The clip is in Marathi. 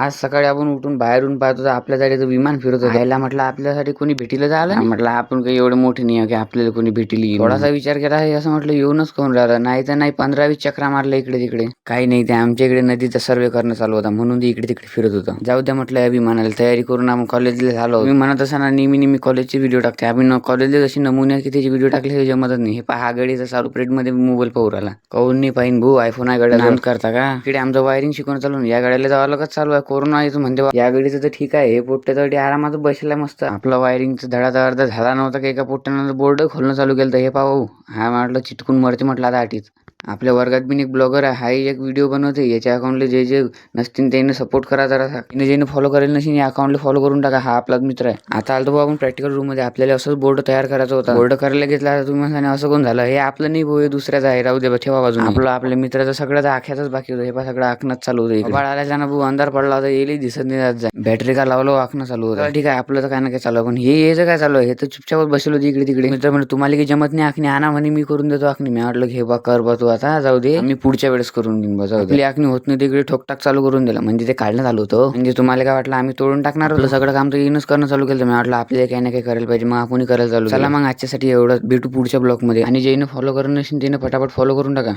आज सकाळी आपण उठून बाहेरून पाहतो तर आपल्या जागेचं विमान फिरत होतं. यायला म्हटलं आपल्यासाठी कोणी भेटीला जायला नाही. म्हटलं आपण काही एवढे मोठे नाही आहे की आपल्याला कोणी भेटीला थोडासा विचार केला हे असं म्हटलं येऊनच कोण राहिलं? नाही तर नाही पंधरा वीस चक्रा मारल्या इकडे तिकडे. काही नाही ते आमच्या इकडे नदीचा सर्वे करणं चालू होता म्हणून ते इकडे तिकडे फिरत होतं. जाऊ द्या म्हटलं या विमानाला तयारी करून आम्ही कॉलेजला झालो मी म्हणत असताना नेहमी नेहमी कॉलेजचे व्हिडिओ टाकते. आम्ही कॉलेजला जशी नमुने की त्याचे व्हिडिओ टाकले हे जमतच नाही. हे पहा गाडीचा चालू प्लेटमध्ये मोबाईल पाहू राहिला. काऊन नाही पाहिन भाऊ आयफोन आहे गाड्या करता का? इकडे आमचं वायरिंग शिकवणं चालू आहे. या गाड्याला जावं लगत चालू आहे. कोरोना येतो म्हणते या गाडीचं तर ठीक आहे हे पोट्ट्यासाठी आरामात बसलाय मस्त. आपलं वायरिंगचा धडाचा अर्धा झाला नव्हता की एका पोट्ट्यानं बोर्ड खोलणं चालू केलं तर हे पाहू. हा म्हटलं चिटकून मरते म्हटलं आता आठीच. आपल्या वर्गात बिन एक ब्लॉगर आहे हाही एक व्हिडिओ बनवते याच्या अकाउंटला जे जे नसतील त्याने सपोर्ट करा जरा. तिने ज्याने फॉलो करेल नसेल या अकाउंटला फॉलो करून टाका. हा आपलाच मित्र आहे. आता भाऊ आपण प्रॅक्टिकल रूममध्ये. आपल्याला असंच बोर्ड तयार करायचा होता. बोर्ड करायला घेतला आता तुम्ही म्हणता असं कोण झालं? हे आपलं नाही भाऊ हे दुसऱ्याचं आहे. राहू दे ठेवा बाजूला आपलं आपल्या मित्राचं सगळं आख्याच बाकी होतं. हे पा सगळं आखणंच चालू होतं बाळ आल्याच्या ना भाऊ अंधार पडला होता येईल दिसत नाही जात बॅटरी का लावलं? आखणं चालू होतं. ठीक आहे. आपलं तर काय ना काय चालू पण हे याचं काय चालू आहे? हे तर चुपचाप बसलो होती इकडे तिकडे मित्र म्हणजे तुम्हाला की जमत नाही आखणी. आणा म्हणे मी करून देतो आखणी. मी म्हटलं घे बा कर बा तू आता जाऊ दे. मी पुढच्या वेळेस करून घेईन जाऊ दे. आपली आखणी होत नाही तिकडे ठोकटाक चालू करून दिलं. म्हणजे ते काढणं चालू होतं. म्हणजे तुम्हाला काय वाटलं आम्ही तोडून टाकणार होतो? सगळं काम तर येणंच करणं चालू केलं. मी म्हटलं आपल्याला काही ना काही करायला पाहिजे. मग आपण करायला चालू चला मग आजच्यासाठी एवढं. भेटू पुढच्या ब्लॉगमध्ये आणि जेने फॉलो करून नसेल त्याने फटाफट फॉलो करून टाका.